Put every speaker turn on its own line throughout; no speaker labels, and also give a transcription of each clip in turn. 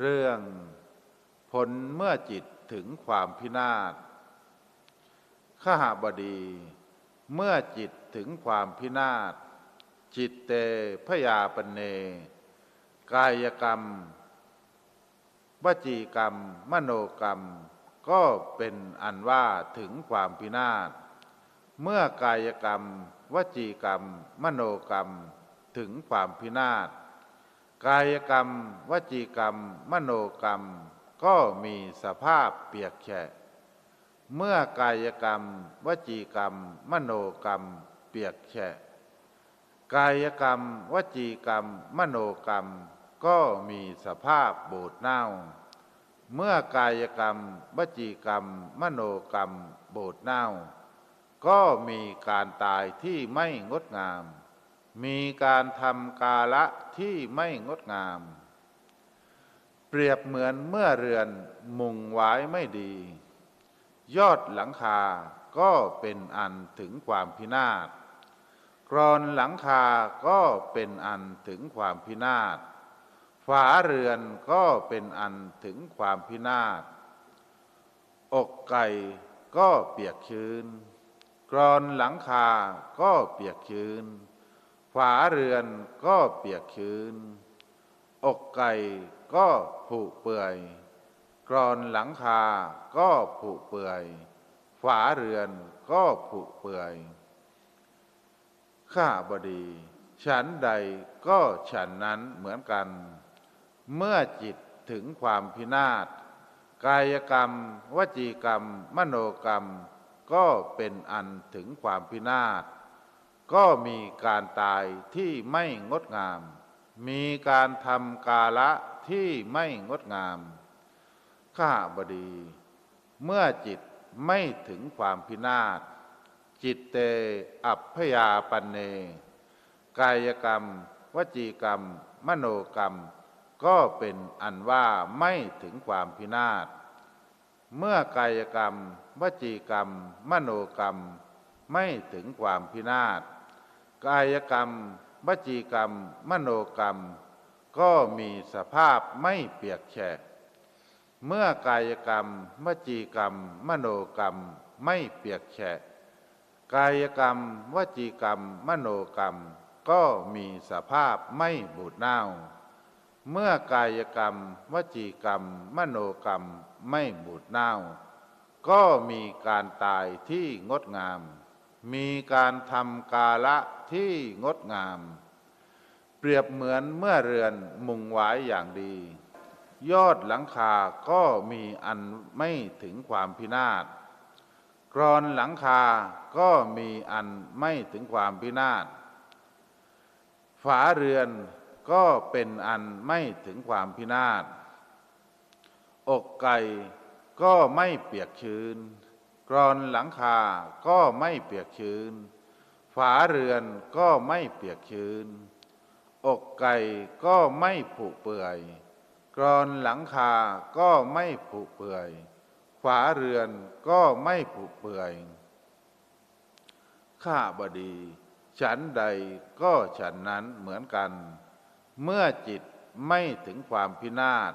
เรื่องผลเมื่อจิตถึงความพินาศขหบดี เมื่อจิตถึงความพินาศ จิตเตพยาปเน กายกรรม วจีกรรม มโนกรรม ก็เป็นอันว่าถึงความพินาศ เมื่อกายกรรม วจีกรรม มโนกรรม ถึงความพินาศ กายกรรม วจีกรรม มโนกรรม ก็มีสภาพเปียกแฉะ เมื่อกายกรรม วจีกรรม มโนกรรม เปียกแฉะ กายกรรม วจีกรรม มโนกรรม ก็มีสภาพบูดเน่า เมื่อกายกรรม วจีกรรม มโนกรรมบูดเน่า ก็มีการตายที่ไม่งดงาม มีการทำกาละที่ไม่งดงาม เปรียบเหมือนเมื่อเรือนมุงไว้ไม่ดี ยอดหลังคาก็เป็นอันถึงความพินาศกรอนหลังคาก็เป็นอันถึงความพินาศฝาเรือนก็เป็นอันถึงความพินาศ อกไก่ก็เปียกชื้น กรอนหลังคาก็เปียกชื้น ฝาเรือนก็เปียกชื้น อกไก่ก็ผุเปื่อย กรอนหลังคาก็ผุเปื่อย ฝาเรือนก็ผุเปื่อย ข้าบดี ฉันใดก็ฉันนั้นเหมือนกัน เมื่อจิตถึงความพินาศกายกรรม วจีกรรม มโนกรรม ก็เป็นอันถึงความพินาศ ก็มีการตายที่ไม่งดงาม มีการทำกาละที่ไม่งดงามข้าบดี เมื่อจิตไม่ถึงความพินาศ จิตเตอัพพยาปันเน กายกรรม วจีกรรม มโนกรรม ก็เป็นอันว่าไม่ถึงความพินาศ เมื่อกายกรรม วจีกรรม มโนกรรม ไม่ถึงความพินาศ กายกรรมวจีกรรม มโนกรรม ก็มีสภาพไม่เปียกแฉะ เมื่อกายกรรมวจีกรรม มโนกรรมไม่เปียกแฉะ กายกรรมวจีกรรม มโนกรรม ก็มีสภาพไม่บูดเน่า เมื่อกายกรรมวจีกรรม มโนกรรมไม่บูดเน่า ก็มีการตายที่งดงาม มีการทำกาละที่งดงาม เปรียบเหมือนเมื่อเรือนมุงไว้อย่างดี ยอดหลังคาก็มีอันไม่ถึงความพินาศกรอนหลังคาก็มีอันไม่ถึงความพินาศฝาเรือนก็เป็นอันไม่ถึงความพินาศอกไก่ก็ไม่เปียกชื้น กรอนหลังคาก็ไม่เปียกชื้น ฝาเรือนก็ไม่เปียกชื้น อกไก่ก็ไม่ผุเปื่อย กรอนหลังคาก็ไม่ผุเปื่อย ฝาเรือนก็ไม่ผุเปื่อย ข้าบดี ฉันใดก็ฉันนั้นเหมือนกัน เมื่อจิตไม่ถึงความพินาศ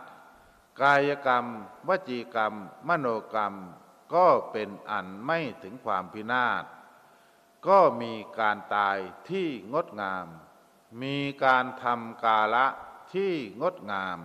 กายกรรม วจีกรรม มโนกรรม ก็เป็นอันไม่ถึงความพินาศ ก็มีการตายที่งดงาม มีการทำกาละที่งดงาม